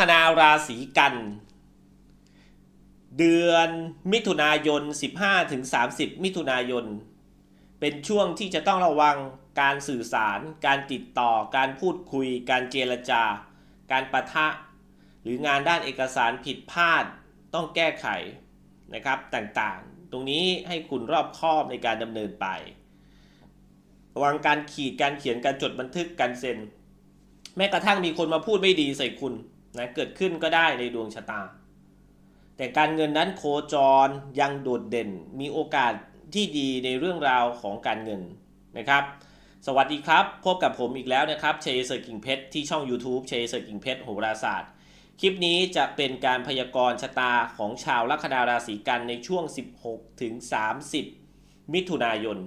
คณาราศีกัน เดือนมิถุนายน 15-30 มิถุนายน เป็นช่วงที่จะต้องระวังการสื่อสาร การติดต่อ การพูดคุย การเจรจา การประทะ หรืองานด้านเอกสารผิดพลาดต้องแก้ไขนะครับต่างๆ ตรงนี้ให้คุณรอบคอบในการดำเนินไป ระวังการขีดการเขียนการจดบันทึกการเซ็น แม้กระทั่งมีคนมาพูดไม่ดีใส่คุณ นะเกิดขึ้นก็ได้ในดวงชะตา แต่การเงินนั้นโคจรยังโดดเด่น มีโอกาสที่ดีในเรื่องราวของการเงินนะครับ สวัสดีครับ พบกับผมอีกแล้วนะครับเชยเซอร์กิ่งเพชรที่ช่อง YouTube เชยเซอร์กิ่งเพชรโหราศาสตร์ คลิปนี้จะเป็นการพยากรณ์ชะตาของชาวลัคนาราศีกันในช่วง 16ถึง30 มิถุนายน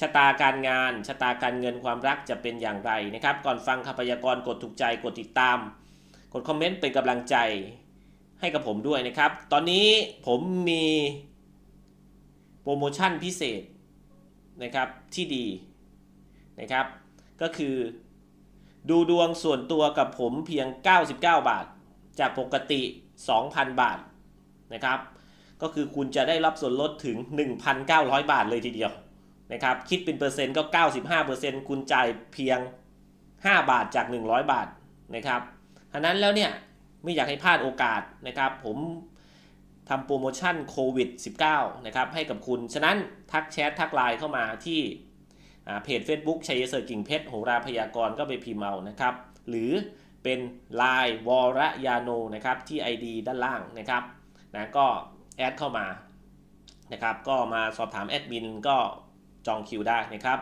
ชะตาการงานชะตาการเงินความรักจะเป็นอย่างไรนะครับ ก่อนฟังคำพยากรณ์กดถูกใจกดติดตาม กดคอมเมนต์เป็นกำลังใจให้กับผมด้วยนะครับ ตอนนี้ผมมีโปรโมชั่นพิเศษนะครับที่ดีนะครับ ก็คือดูดวงส่วนตัวกับผมเพียง 99 บาท จากปกติ 2,000 บาทนะครับ ก็คือคุณจะได้รับส่วนลดถึง 1,900 บาทเลยทีเดียวนะครับ คิดเป็นเปอร์เซ็นต์ก็ 95%คุณจ่ายเพียง 5 บาทจาก 100 บาทนะครับ ฉะนั้นแล้วเนี่ยไม่อยากให้พลาดโอกาสนะครับ ผมทำโปรโมชั่นโควิด -19 นะครับให้กับคุณ ฉะนั้นทักแชททักไลน์เข้ามาที่เพจ Facebook ชัยเสร์กิ่งเพชรโหราพยากรก็ไปพิมพ์เอานะครับ หรือเป็น Line วรยาโนนะครับที่ ID ด้านล่างนะครับนะก็แอดเข้ามานะครับก็มาสอบถามแอดมินก็จองคิวได้นะครับ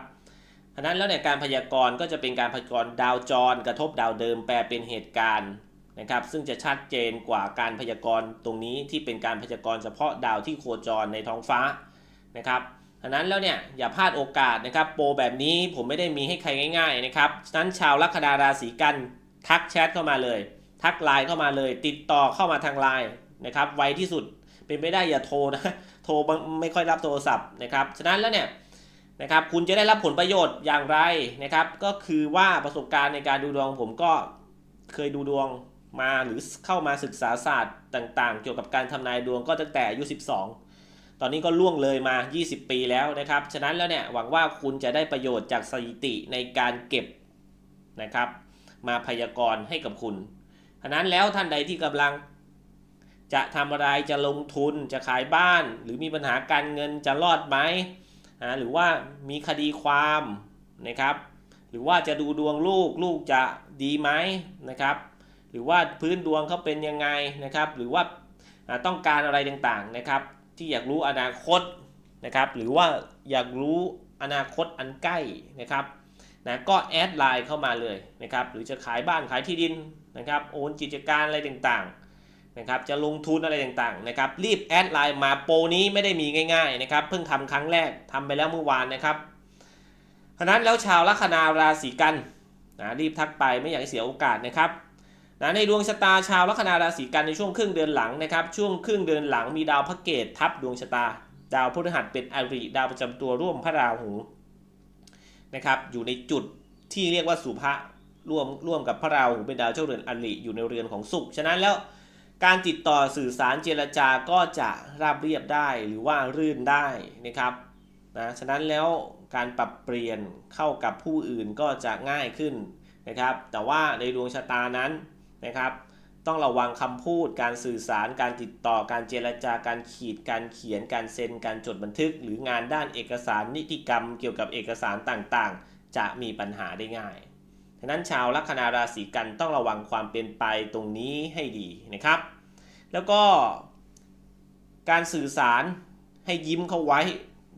ฉะนั้นแล้วเนี่ยการพยากรณ์ก็จะเป็นการพยากรณ์ดาวจร กระทบดาวเดิมแปลเป็นเหตุการณ์นะครับ ซึ่งจะชัดเจนกว่าการพยากรณ์ตรงนี้ที่เป็นการพยากรณ์เฉพาะดาวที่โคจรในท้องฟ้านะครับฉะนั้นแล้วเนี่ยอย่าพลาดโอกาสนะครับ โปรแบบนี้ผมไม่ได้มีให้ใครง่าย ๆ นะครับฉะนั้นชาวลัคนาราศีกันทักแชทเข้ามาเลย ทักไลน์เข้ามาเลย ติดต่อเข้ามาทางไลน์นะครับไวที่สุดเป็นไปได้อย่าโทรนะโทรไม่ค่อยรับโทรศัพท์นะครับฉะนั้นแล้วเนี่ย นะครับ คุณจะได้รับผลประโยชน์อย่างไรนะครับ ก็คือว่าประสบการณ์ในการดูดวงผมก็เคยดูดวงมาหรือเข้ามาศึกษาศาสตร์ต่างๆ เกี่ยวกับการทำนายดวงก็ตั้งแต่อายุ 12 ตอนนี้ก็ล่วงเลยมา 20 ปีแล้วนะครับ ฉะนั้นแล้วเนี่ยหวังว่าคุณจะได้ประโยชน์จากสถิติในการเก็บนะครับ มาพยากรณ์ให้กับคุณฉะนั้นแล้วท่านใดที่กำลังจะทำอะไรจะลงทุนจะขายบ้าน หรือมีปัญหาการเงินจะรอดไหม อ่าหรือว่ามีคดีความนะครับหรือว่าจะดูดวงลูกลูกจะดีไหมนะครับหรือว่าพื้นดวงเขาเป็นยังไงนะครับ หรือว่าอ่าต้องการอะไรต่างๆนะครับ ที่อยากรู้อนาคตนะครับ หรือว่าอยากรู้อนาคตอันใกล้นะครับนะก็แอดไลน์เข้ามาเลยนะครับ หรือจะขายบ้านขายที่ดินนะครับ โอนกิจการอะไรต่างๆ นะครับจะลงทุนอะไรต่างๆนะครับรีบแอดไลน์มาโปรนี้ไม่ได้มีง่ายๆนะครับเพิ่งทำครั้งแรกทำไปแล้วเมื่อวานนะครับฉะนั้นแล้วชาวลัคนาราศีกันนะรีบทักไปไม่อยากเสียโอกาสนะครับนะในดวงชะตาชาวลัคนาราศีกันในช่วงครึ่งเดือนหลังนะครับช่วงครึ่งเดือนหลังมีดาวพระเกตทับดวงชะตา ดาวพฤหัสเป็นอริดาวประจำตัวร่วมพระราหูนะครับอยู่ในจุดที่เรียกว่าสุภะร่วมร่วมกับพระราหูเป็นดาวเจ้าเรือนอริอยู่ในเรือนของศุกร์ฉะนั้นแล้ว การติดต่อสื่อสารเจรจาก็จะราบเรียบได้หรือว่ารื่นได้นะครับนะฉะนั้นแล้วการปรับเปลี่ยนเข้ากับผู้อื่นก็จะง่ายขึ้นนะครับ แต่ว่าในดวงชะตานั้นนะครับ ต้องระวังคำพูด การสื่อสาร การติดต่อ การเจรจาการขีด การเขียน การเซ็น การจดบันทึก หรืองานด้านเอกสารนิติกรรมเกี่ยวกับเอกสารต่างๆ จะมีปัญหาได้ง่าย ฉะนั้นชาวลัคนาราศีกันต้องระวังความเป็นไปตรงนี้ให้ดีนะครับ แล้วก็การสื่อสารให้ยิ้มเข้าไว้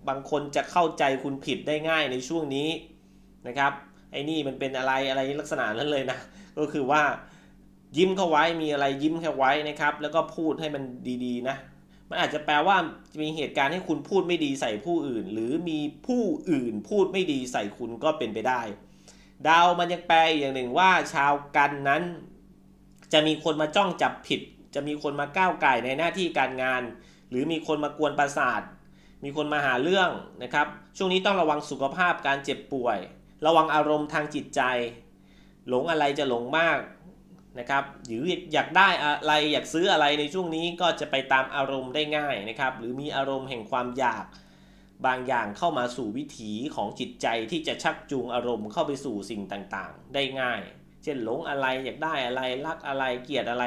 บางคนจะเข้าใจคุณผิดได้ง่ายในช่วงนี้นะครับ ไอ้นี่มันเป็นอะไรอะไรลักษณะนั้นเลยนะ ก็คือว่ายิ้มเข้าไว้มีอะไรยิ้มแค่ไว้นะครับ แล้วก็พูดให้มันดีๆนะมันอาจจะแปลว่าจะมีเหตุการณ์ให้คุณพูดไม่ดีใส่ผู้อื่น หรือมีผู้อื่นพูดไม่ดีใส่คุณก็เป็นไปได้ ดาวมันยังแปลอีกอย่างหนึ่งว่าชาวกันนั้น จะมีคนมาจ้องจับผิด จะมีคนมาก้าวไก่ในหน้าที่การงาน หรือมีคนมากวนประสาท มีคนมาหาเรื่องนะครับ ช่วงนี้ต้องระวังสุขภาพการเจ็บป่วย ระวังอารมณ์ทางจิตใจ หลงอะไรจะหลงมากนะครับหรืออยากได้อะไรอยากซื้ออะไรในช่วงนี้ก็จะไปตามอารมณ์ได้ง่ายนะครับ หรือมีอารมณ์แห่งความอยาก บางอย่างเข้ามาสู่วิถีของจิตใจที่จะชักจูงอารมณ์เข้าไปสู่สิ่งต่างๆ ได้ง่าย เช่นหลงอะไรอยากได้อะไรรักอะไรเกลียดอะไร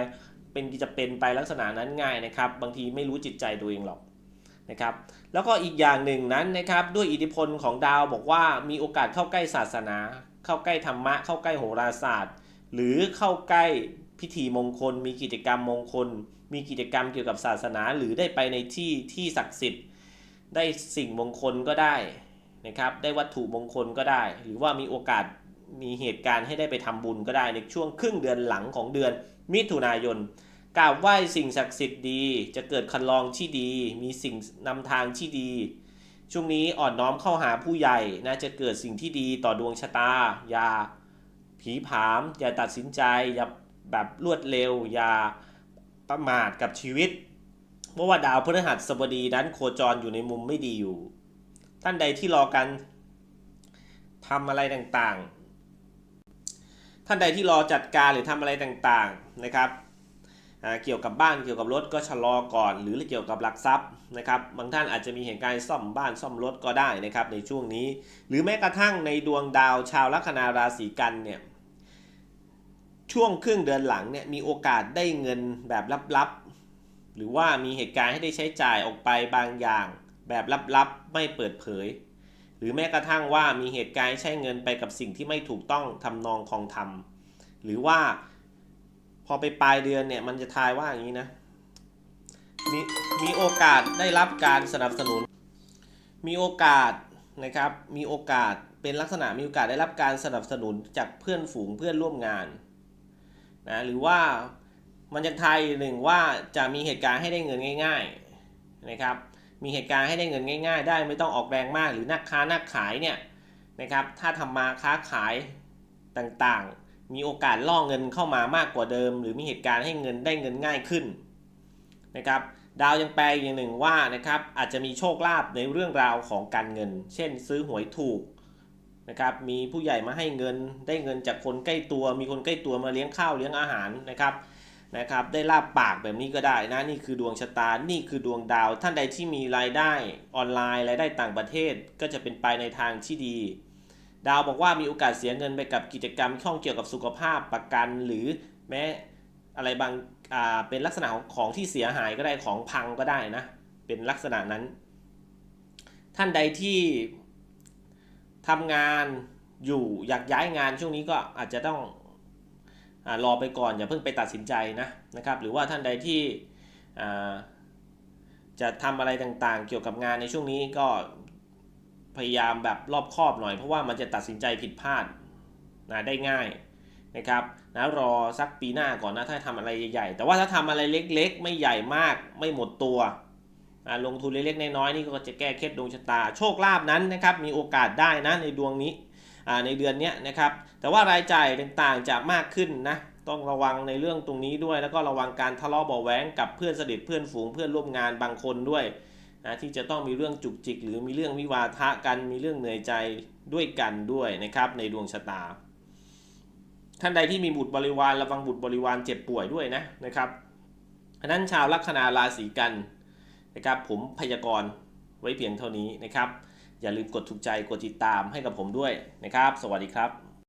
เป็นจะเป็นไปลักษณะนั้นง่ายนะครับ บางทีไม่รู้จิตใจตัวเองหรอกนะครับ แล้วก็อีกอย่างหนึ่งนั้นนะครับ ด้วยอิทธิพลของดาวบอกว่ามีโอกาสเข้าใกล้ศาสนา เข้าใกล้ธรรมะ เข้าใกล้โหราศาสตร์ หรือเข้าใกล้พิธีมงคล มีกิจกรรมมงคล มีกิจกรรมเกี่ยวกับศาสนา หรือได้ไปในที่ที่ศักดิ์สิทธิ์ ได้สิ่งมงคลก็ได้นะครับ ได้วัตถุมงคลก็ได้ หรือว่ามีโอกาสมีเหตุการณ์ให้ได้ไปทำบุญก็ได้ในช่วงครึ่งเดือนหลังของเดือนมิถุนายนกราบไหว้สิ่งศักดิ์สิทธิ์ดี จะเกิดคันลองที่ดี มีสิ่งนำทางที่ดี ช่วงนี้อ่อนน้อมเข้าหาผู้ใหญ่นะจะเกิดสิ่งที่ดีต่อดวงชะตา อย่าผีผาม อย่าตัดสินใจ อย่าแบบรวดเร็ว อย่าประมาทกับชีวิต เพราะว่าดาวพฤหัสบดีนั้นโคจรอยู่ในมุมไม่ดีอยู่ ท่านใดที่รอกันทำอะไรต่างๆ ท่านใดที่รอจัดการหรือทำอะไรต่างๆนะครับเกี่ยวกับบ้านเกี่ยวกับรถก็ชะลอก่อน หรือเกี่ยวกับหลักทรัพย์นะครับบางท่านอาจจะมีเหตุการณ์ซ่อมบ้านซ่อมรถก็ได้นะครับในช่วงนี้ หรือแม้กระทั่งในดวงดาวชาวลัคนาราศีกันเนี่ยช่วงครึ่งเดือนหลังเนี่ยมีโอกาสได้เงินแบบลับๆ หรือว่ามีเหตุการณ์ให้ได้ใช้จ่ายออกไปบางอย่าง แบบลับๆ ไม่เปิดเผย หรือแม้กระทั่งว่ามีเหตุการณ์ใช้เงินไปกับสิ่งที่ไม่ถูกต้องทำนองคลองธรรมหรือว่าพอไปปลายเดือนเนี่ยมันจะทายว่าอย่างนี้นะมีมีโอกาสได้รับการสนับสนุน มีโอกาสนะครับมีโอกาสเป็นลักษณะมีโอกาสได้รับการสนับสนุนจากเพื่อนฝูงเพื่อนร่วมงานนะหรือว่า มันจะทายหนึ่งว่าจะมีเหตุการณ์ให้ได้เงินง่ายๆนะครับ มีเหตุการณ์ให้ได้เงินง่าย ๆ ได้ไม่ต้องออกแรงมากหรือนักค้านักขายเนี่ยนะครับ ถ้าทำมาค้าขายต่างๆ มีโอกาสล่อเงินเข้ามามากกว่าเดิม หรือมีเหตุการณ์ให้เงินได้เงินง่ายขึ้นนะครับดาวยังแปลอย่างหนึ่งว่านะครับอาจจะมีโชคลาภในเรื่องราวของการเงิน เช่น ซื้อหวยถูกนะครับมีผู้ใหญ่มาให้เงินได้เงินจากคนใกล้ตัว มีคนใกล้ตัวมาเลี้ยงข้าวเลี้ยงอาหารนะครับ นะครับได้ลาบปากแบบนี้ก็ได้นะนี่คือดวงชะตา นี่คือดวงดาว ท่านใดที่มีรายได้ออนไลน์รายได้ต่างประเทศก็จะเป็นไปในทางที่ดี ดาวบอกว่ามีโอกาสเสียเงินไปกับกิจกรรมข้องเกี่ยวกับสุขภาพประกัน หรือแม้อะไรบางอ่าเป็นลักษณะของของที่เสียหายก็ได้ของพังก็ได้นะเป็นลักษณะนั้น ท่านใดที่ทำงานอยู่อยากย้ายงานช่วงนี้ก็อาจจะต้อง รอไปก่อนอย่าเพิ่งไปตัดสินใจนะนะครับ หรือว่าท่านใดที่จะทำอะไรต่างๆ เกี่ยวกับงานในช่วงนี้ก็พยายามแบบรอบคอบหน่อยเพราะว่ามันจะตัดสินใจผิดพลาดนะได้ง่ายนะครับนะรอสักปีหน้าก่อนนะถ้าทำอะไรใหญ่ๆแต่ว่าถ้าทำอะไรเล็กๆ ไม่ใหญ่มากไม่หมดตัวอะลงทุนเล็กๆน้อยๆนี่ก็จะแก้เคล็ดดวงชะตา โชคลาภนั้นนะครับมีโอกาสได้นะในดวงนี้ ในเดือนนี้นะครับ แต่ว่ารายจ่ายต่างๆจะมากขึ้นนะต้องระวังในเรื่องตรงนี้ด้วย แล้วก็ระวังการทะเลาะเบาะแว้งกับเพื่อนสนิทเพื่อนฝูงเพื่อนร่วมงานบางคนด้วยนะที่จะต้องมีเรื่องจุกจิก หรือมีเรื่องวิวาทะกันมีเรื่องเหนื่อยใจด้วยกันด้วยนะครับในดวงชะตา ท่านใดที่มีบุตรบริวารระวังบุตรบริวารเจ็บป่วยด้วยนะนะครับฉะนั้นชาวลัคนาราศีกันนะครับผมพยากรณ์ไว้เพียงเท่านี้นะครับ อย่าลืมกดถูกใจกดติดตามให้กับผมด้วยนะครับ สวัสดีครับ